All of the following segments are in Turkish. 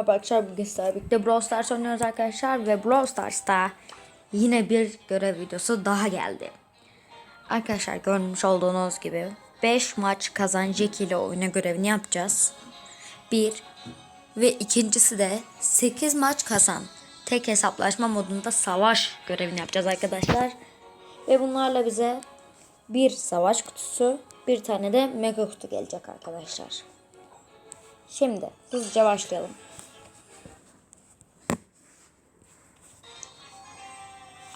Arkadaşlar bugün sizlerle birlikte Brawl Stars oynuyoruz arkadaşlar ve Brawl Stars'ta yine bir görev videosu daha geldi. Arkadaşlar görmüş olduğunuz gibi 5 maç kazan Jack ile oyna görevini yapacağız. Bir ve ikincisi de 8 maç kazan tek hesaplaşma modunda savaş görevini yapacağız arkadaşlar. Ve bunlarla bize bir savaş kutusu bir tane de mega kutu gelecek arkadaşlar. Şimdi hızlıca başlayalım.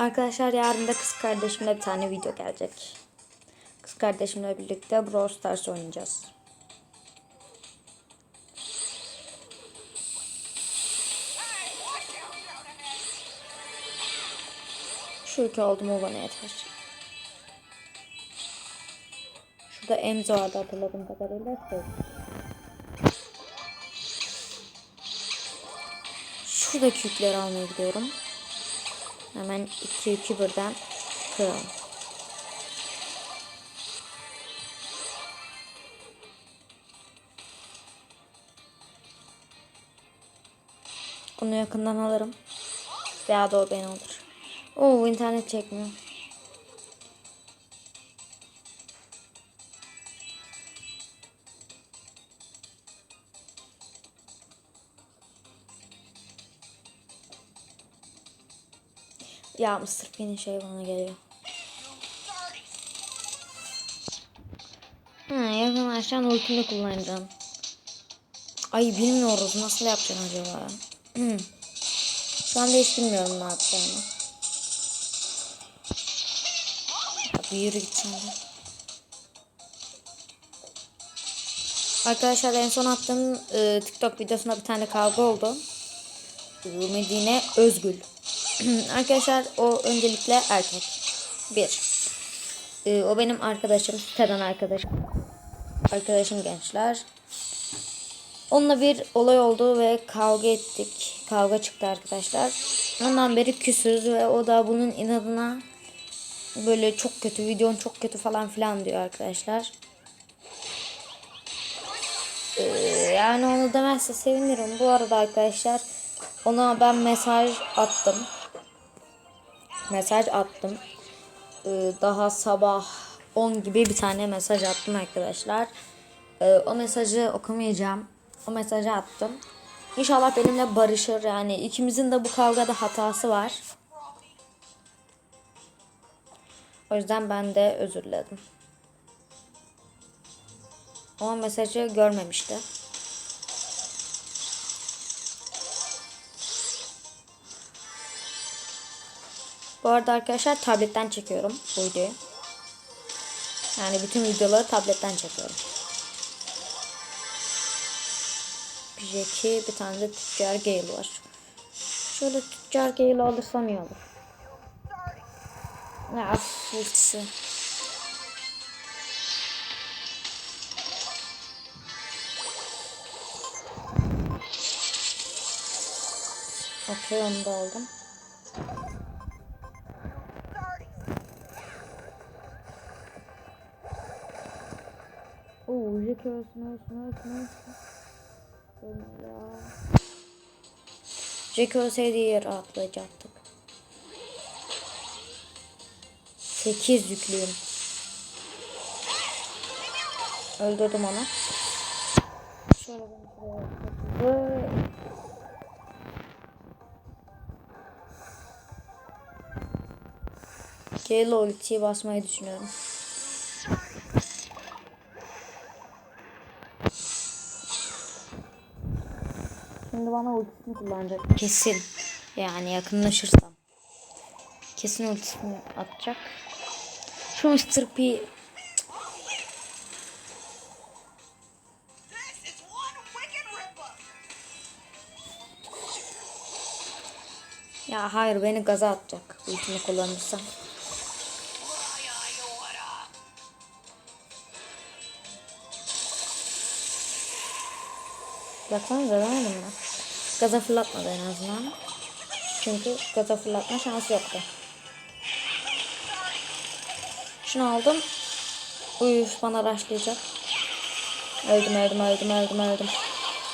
Arkadaşlar yarın da kız kardeşimle bir tane video gelecek. Kız kardeşimle birlikte Brawl Stars oynayacağız. Şu iki oldu mu bana yeter. Şurada Emzo vardı hatırladığım kadarıyla. Şuradaki yükleri almaya gidiyorum. Hemen 2 2 birden kıralım. Onu yakından alırım. Veya da o beni alır. Oo internet çekmiyor. Ya Mr. P'nin şey bana geliyor. Ha, yakınlaşan ultimi kullanacağım. Ay bilmiyoruz nasıl yapacağım acaba. Şu anda hiç bilmiyorum ne yapacağımı. Ya bir yürü git sen de. Arkadaşlar en son attığım e, TikTok videosunda bir tane kavga oldu. Medine Özgül. Arkadaşlar o öncelikle erkek. Bir. Ee, o benim arkadaşım. Siteden arkadaşım. Arkadaşım gençler. Onunla bir olay oldu ve kavga ettik. Kavga çıktı arkadaşlar. Ondan beri küsüz ve o da bunun inadına böyle çok kötü videon çok kötü falan filan diyor arkadaşlar. Ee, yani onu demezse sevinirim. Bu arada arkadaşlar ona ben mesaj attım mesaj attım. Ee, daha sabah 10 gibi bir tane mesaj attım arkadaşlar. Ee, o mesajı okumayacağım. O mesajı attım. İnşallah benimle barışır. Yani ikimizin de bu kavgada hatası var. O yüzden ben de özür diledim. O mesajı görmemişti. Bu arada arkadaşlar tabletten çekiyorum bu videoyu. Yani bütün videoları tabletten çekiyorum. Bir Jackie bir tane de tüccar Gale var. Şöyle tüccar Gale alırsam iyi olur. Ya ultisi. Okey onu da aldım. Oo, Jackie ölsün ölsün ölsün ölsün. Ölme ya. Jackie ölseydi yere atlayacaktık. 8 yüklüyüm. Öldürdüm onu. Şöyle ben yapayım. Gale ultiyi basmayı düşünüyorum. Şimdi bana ultisini kullanacak. Kesin. Yani yakınlaşırsam. Kesin ultisini atacak. Şu Mr. P ya hayır beni gaza atacak ultimi kullanırsam. Ay, ay, what Gaza fırlatmadı en azından. Çünkü gaza fırlatma şansı yoktu. Şunu aldım. Uyuş bana raşlayacak. Öldüm öldüm öldüm öldüm öldüm.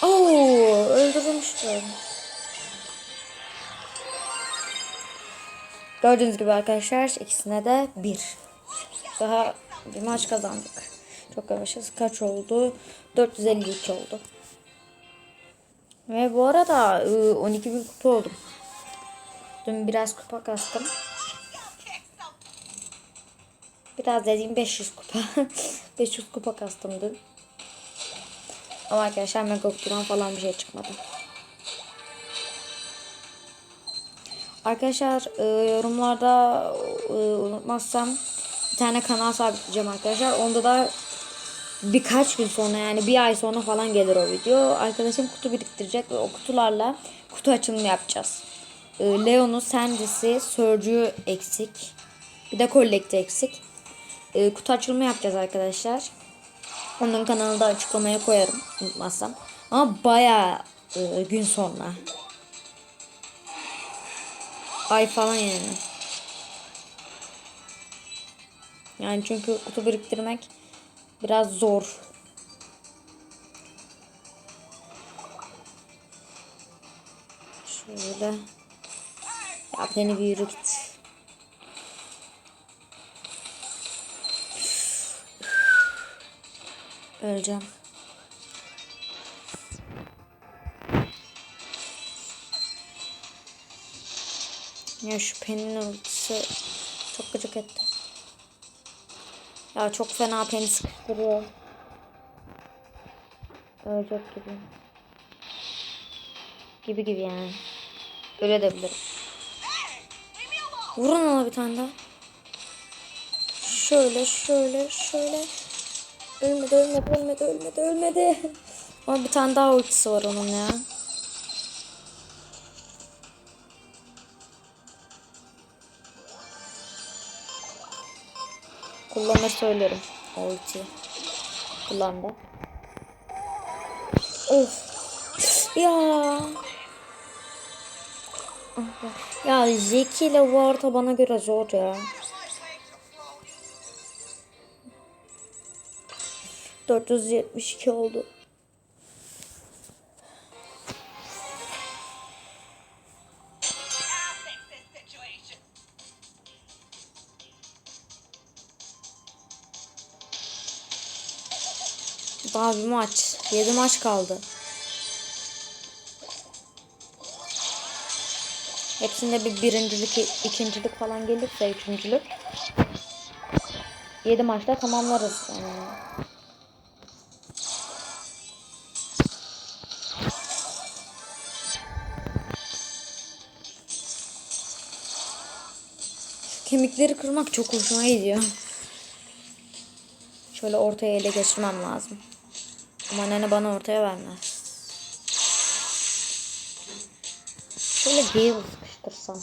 Oo, öldürmüştüm. Gördüğünüz gibi arkadaşlar ikisine de bir. Daha bir maç kazandık. Çok yavaşız. Kaç oldu? 452 oldu. Ve bu arada ıı, 12 bin kupa oldum. Dün biraz kupa kastım. Biraz dediğim 500 kupa. 500 kupa kastım dün. Ama arkadaşlar mega kutudan falan bir şey çıkmadı. Arkadaşlar e, yorumlarda e, unutmazsam bir tane kanal sabitleyeceğim arkadaşlar. Onda da birkaç gün sonra yani bir ay sonra falan gelir o video. Arkadaşım kutu biriktirecek ve o kutularla kutu açılımı yapacağız. E, Leon'u, Sandy'si, Surge'ü eksik. Bir de Collect'i eksik. E, kutu açılımı yapacağız arkadaşlar. Onun kanalını da açıklamaya koyarım unutmazsam. Ama bayağı e, gün sonra. Ay falan yani. Yani çünkü kutu biriktirmek biraz zor. Şöyle. Ya beni bir yürü. Öleceğim. Ya şu penin ultisi çok gıcık etti. Ya çok fena peni sıkıştırıyor. Ölecek gibi. Gibi gibi yani. Öyle de bilirim. Vurun ona bir tane daha. Şöyle şöyle şöyle. Ölmedi ölmedi ölmedi ölmedi ölmedi. Ama bir tane daha ultisi var onun ya. Kullanır söylerim o ultiyi. Kullandı. Of. Ya. Ya Zeki ile Warta bana göre zor ya. 472 oldu. Daha bir maç. 7 maç kaldı. Hepsinde bir birincilik, ikincilik falan gelirse üçüncülük. 7 maçta tamamlarız. Yani. Kemikleri kırmak çok hoşuma gidiyor. Şöyle ortaya ele geçirmem lazım. Ama nene bana ortaya vermez. Şöyle Gale sıkıştırsam.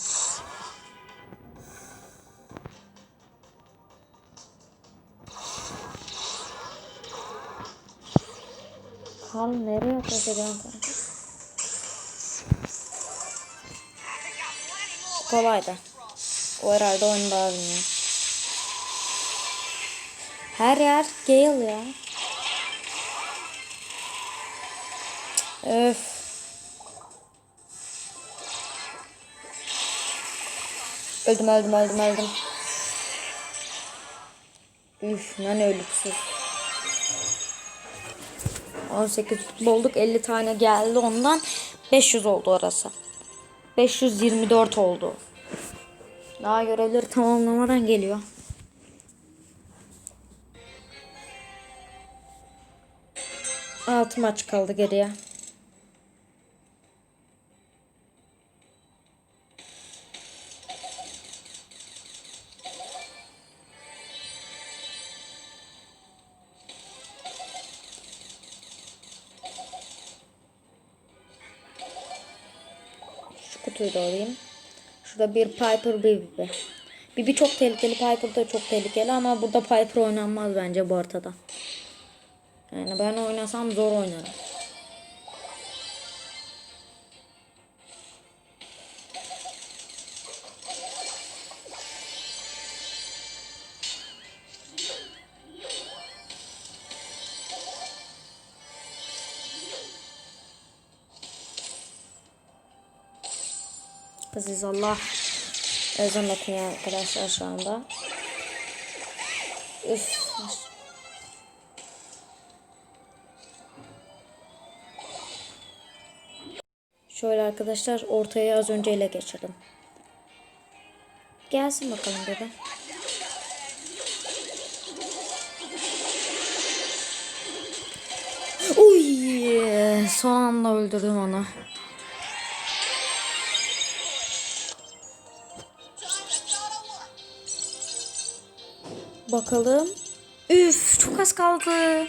Kal nereye ediyorsun kanka? Kolaydı. O herhalde oyunu daha bilmiyor. Her yer Gale ya. Öf. Öldüm öldüm öldüm öldüm. Üf lan ölüksüz. 18 olduk 50 tane geldi ondan 500 oldu orası. 524 oldu. Daha görevleri tamamlamadan geliyor. Altı maç kaldı geriye. Şu kutuyu da alayım. Şurada bir Piper Bibi. Bibi çok tehlikeli, Piper da çok tehlikeli ama burada Piper oynanmaz bence bu ortada. Yani ben oynasam zor oynarım. Allah. Ezan okunuyor arkadaşlar şu anda. Üf. Şöyle arkadaşlar ortaya az önce ele geçirdim. Gelsin bakalım bebe. Uy, son anda öldürdüm onu. Bakalım. Üf, çok az kaldı.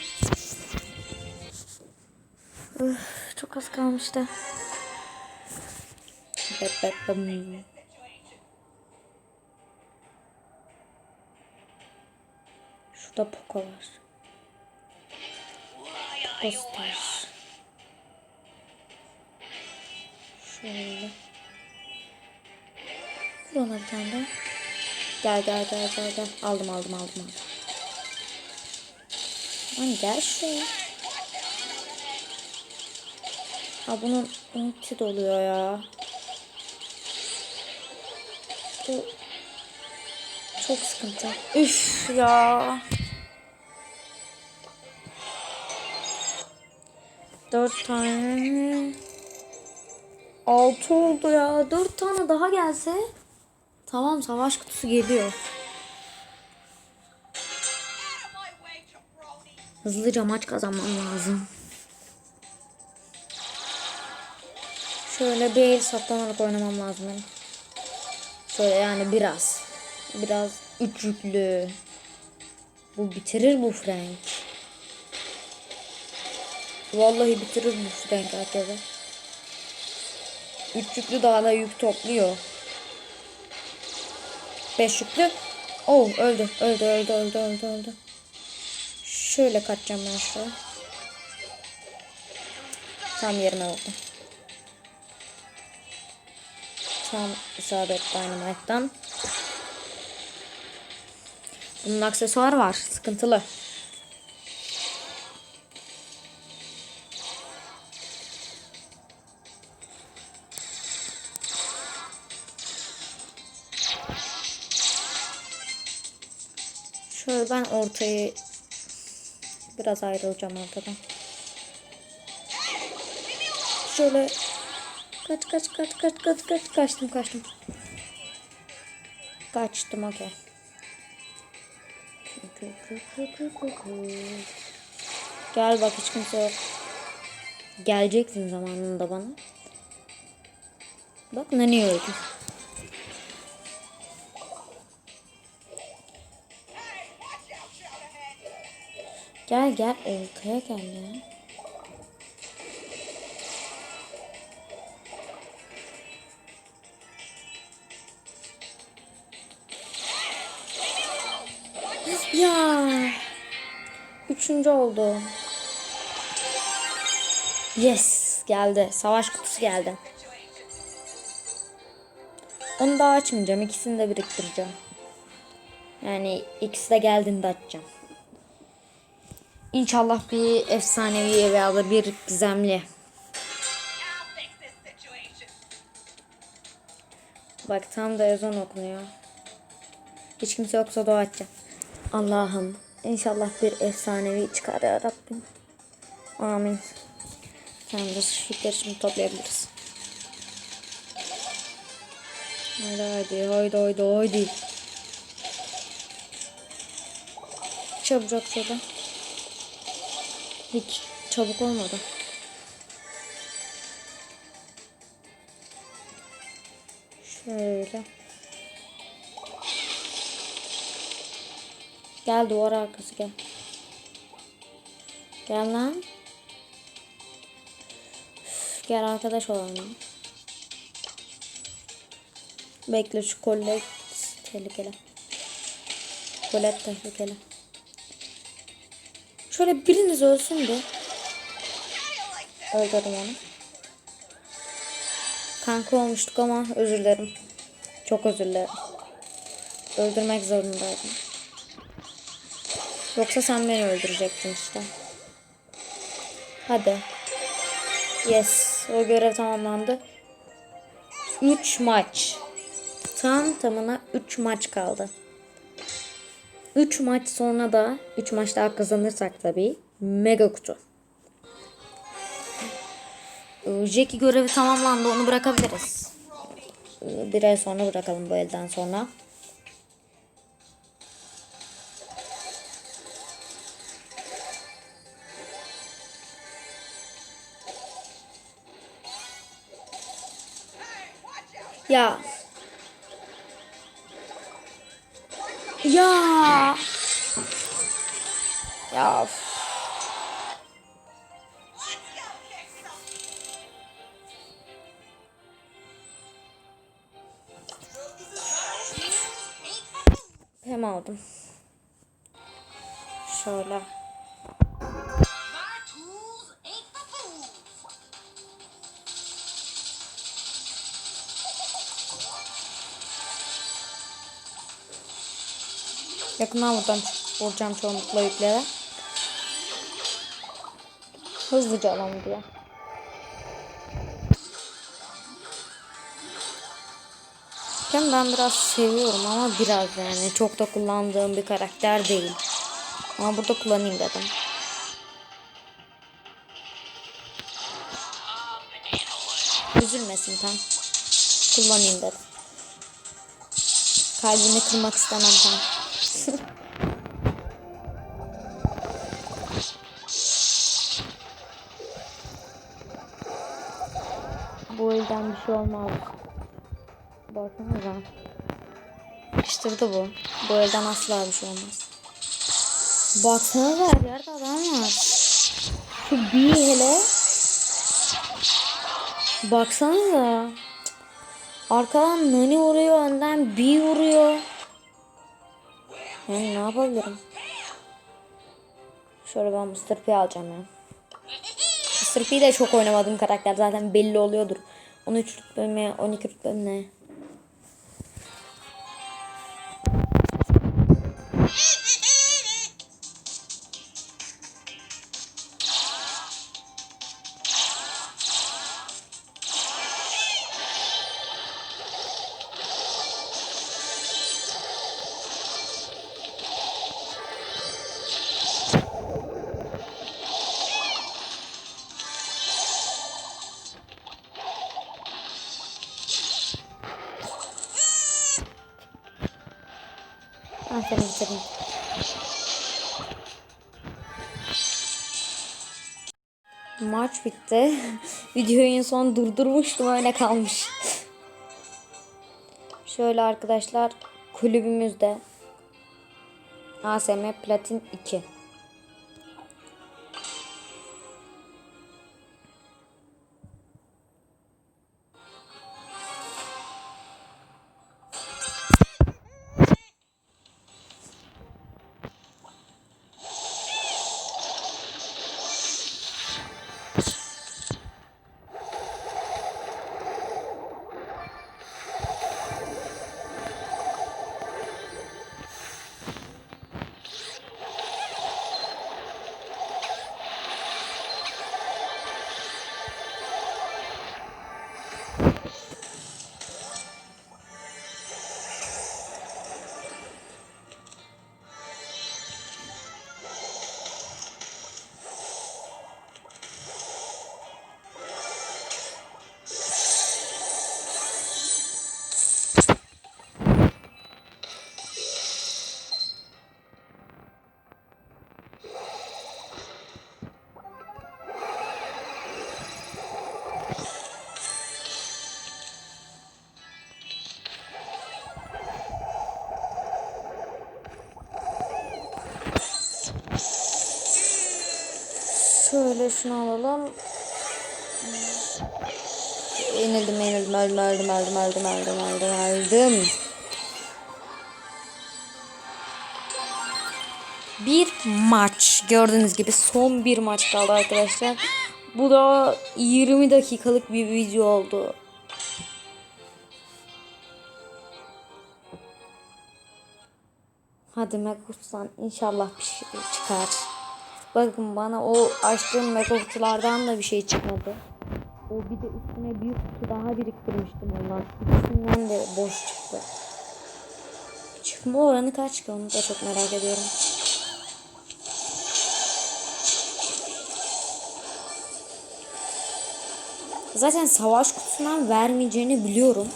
Üf, çok az kalmıştı. Şurada Poco var. Poco Star. Şöyle. Vur ona bir tane daha. Gel gel gel gel gel. Aldım aldım aldım aldım. Lan gel şuraya. Ha bunun ulti doluyor ya. Bu çok sıkıntı. Üf ya. Dört tane. Altı oldu ya. Dört tane daha gelse. Tamam savaş kutusu geliyor. Hızlıca maç kazanmam lazım. Şöyle bir el saklanarak oynamam lazım benim. Şöyle yani biraz. Biraz üç. Bu bitirir bu Frank. Vallahi bitirir bu Frank herkese. Üç daha da yük topluyor. Beş yüklü. Oh öldü öldü öldü öldü öldü öldü. Şöyle kaçacağım ben şuraya. Tam yerime oldu. Tam isabet Dynamite'dan. Bunun aksesuarı var. Sıkıntılı. Şöyle ben ortayı biraz ayrılacağım ortadan. Şöyle kaç kaç kaç kaç kaç kaç kaçtım kaçtım. Kaçtım okey. Gel bak hiç kimse yok. Geleceksin zamanında bana. Bak öldü. Hey, Gel gel ortaya gel ya. Ya. Üçüncü oldu. Yes geldi. Savaş kutusu geldi. Onu daha açmayacağım. İkisini de biriktireceğim. Yani ikisi de geldiğinde açacağım. İnşallah bir efsanevi veya bir gizemli. Bak tam da ezan okunuyor. Hiç kimse yoksa dua edeceğim. Allah'ım inşallah bir efsanevi çıkar ya Rabbim. Amin. Tamamdır. Şükür şimdi toplayabiliriz. Haydi haydi haydi haydi haydi. Çabucak şurada. Hiç çabuk olmadı. Şöyle. Gel duvar arkası gel. Gel lan. Üf, Gel arkadaş olalım. Bekle şu kollet tehlikeli. Kollet tehlikeli. Şöyle biriniz ölsün bir. Öldürdüm onu. Kanka olmuştuk ama özür dilerim. Çok özür dilerim. Öldürmek zorundaydım. Yoksa sen beni öldürecektin işte. Hadi. Yes. O görev tamamlandı. 3 maç. Tam tamına 3 maç kaldı. 3 maç sonra da 3 maç daha kazanırsak tabii mega kutu. Ee, Jackie görevi tamamlandı onu bırakabiliriz. Ee, Bir ay sonra bırakalım bu elden sonra. Ya. Ya. Ya. of. Hem aldım. Şöyle. Yakından buradan vuracağım çoğunlukla yüklere. Hızlıca alalım diye. Ben, ben biraz seviyorum ama biraz yani çok da kullandığım bir karakter değil. Ama burada kullanayım dedim. Üzülmesin tam. Kullanayım dedim. Kalbini kırmak istemem tam. Şey olmaz. Baksanıza. Sıkıştırdı bu. Bu elden asla bir şey olmaz. Baksanıza her yerde adam var. Şu bir hele. Baksanıza. Arkadan nani vuruyor, önden bir vuruyor. Yani ne yapabilirim? Şöyle ben Mr. P alacağım ya. Mr. P de çok oynamadığım karakter zaten belli oluyordur. 13 rütbe mi 12 rütbe mi ne? Ben seni bitireyim. Maç bitti. Videoyu en son durdurmuştum öyle kalmış. Şöyle arkadaşlar kulübümüzde ASM Platin 2. Şöyle şunu alalım. Yenildim, yenildim, öldüm, öldüm, öldüm, öldüm, öldüm, öldüm, öldüm. Bir maç. Gördüğünüz gibi son bir maç kaldı arkadaşlar. Bu da 20 dakikalık bir video oldu. Hadi Mekus'tan inşallah bir şey çıkar. Bakın bana o açtığım Mekus'lardan da bir şey çıkmadı. O bir de üstüne bir kutu daha biriktirmiştim ondan. İkisinden de boş çıktı. Çıkma oranı kaç ki onu da çok merak ediyorum. Zaten savaş kutusundan vermeyeceğini biliyorum.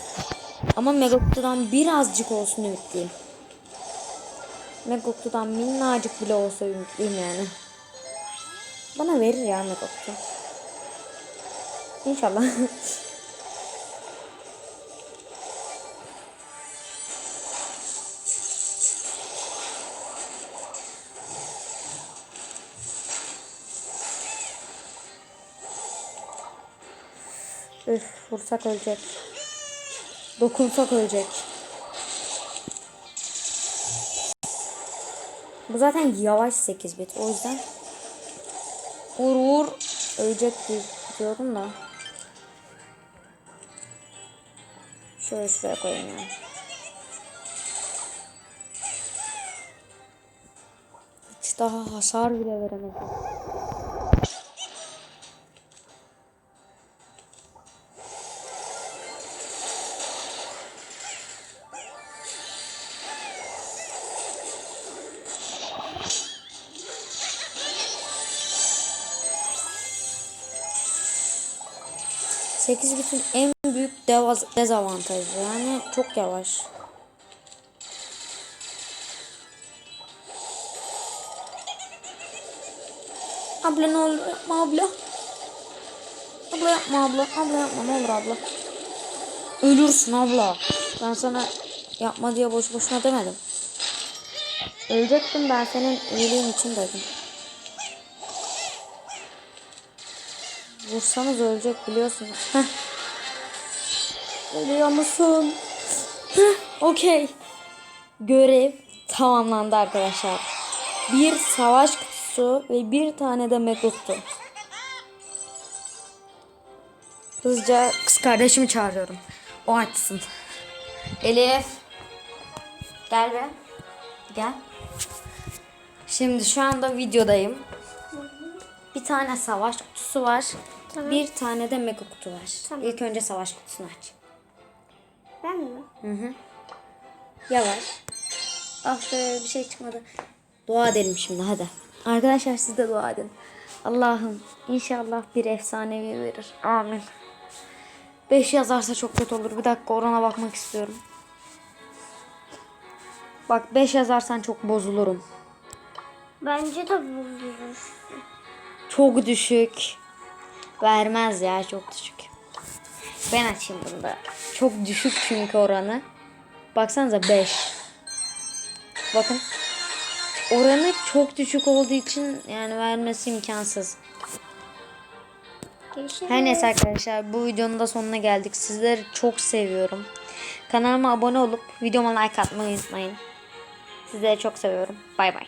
Ama mega kutudan birazcık olsun ümitliyim. Mega kutudan minnacık bile olsa ümitliyim yani. Bana verir ya mega kutu. İnşallah. Üf vursak ölecek. Dokunsak ölecek. Bu zaten yavaş 8 bit. O yüzden vur vur ölecek diye diyordum da. Şöyle şuraya koyayım yani. Hiç daha hasar bile veremedim. Sekiz bitin en büyük dezavantajı yani çok yavaş. Abla ne olur yapma abla. Abla yapma abla. Abla yapma ne olur abla. Ölürsün abla. Ben sana yapma diye boş boşuna demedim. Ölecektim ben senin iyiliğin için dedim. Vursanız ölecek biliyorsunuz. Heh. Ölüyor musun? Okey. Görev tamamlandı arkadaşlar. Bir savaş kutusu ve bir tane de mekuttu. Hızlıca kız kardeşimi çağırıyorum. O açsın. Elif. Gel be. Gel. Şimdi şu anda videodayım. Bir tane savaş kutusu var. Bir tane de mega kutu var. İlk önce savaş kutusunu aç. Ben mi? Yavaş. Ah be bir şey çıkmadı. Dua edelim şimdi hadi. Arkadaşlar siz de dua edin. Allah'ım inşallah bir efsanevi verir. Amin. 5 yazarsa çok kötü olur. Bir dakika orana bakmak istiyorum. Bak 5 yazarsan çok bozulurum. Bence de bozulur. Çok düşük. Vermez ya çok düşük. Ben açayım bunu da. Çok düşük çünkü oranı. Baksanıza 5. Bakın. Oranı çok düşük olduğu için yani vermesi imkansız. Görüşürüz. Her neyse arkadaşlar bu videonun da sonuna geldik. Sizleri çok seviyorum. Kanalıma abone olup videoma like atmayı unutmayın. Sizleri çok seviyorum. Bay bay.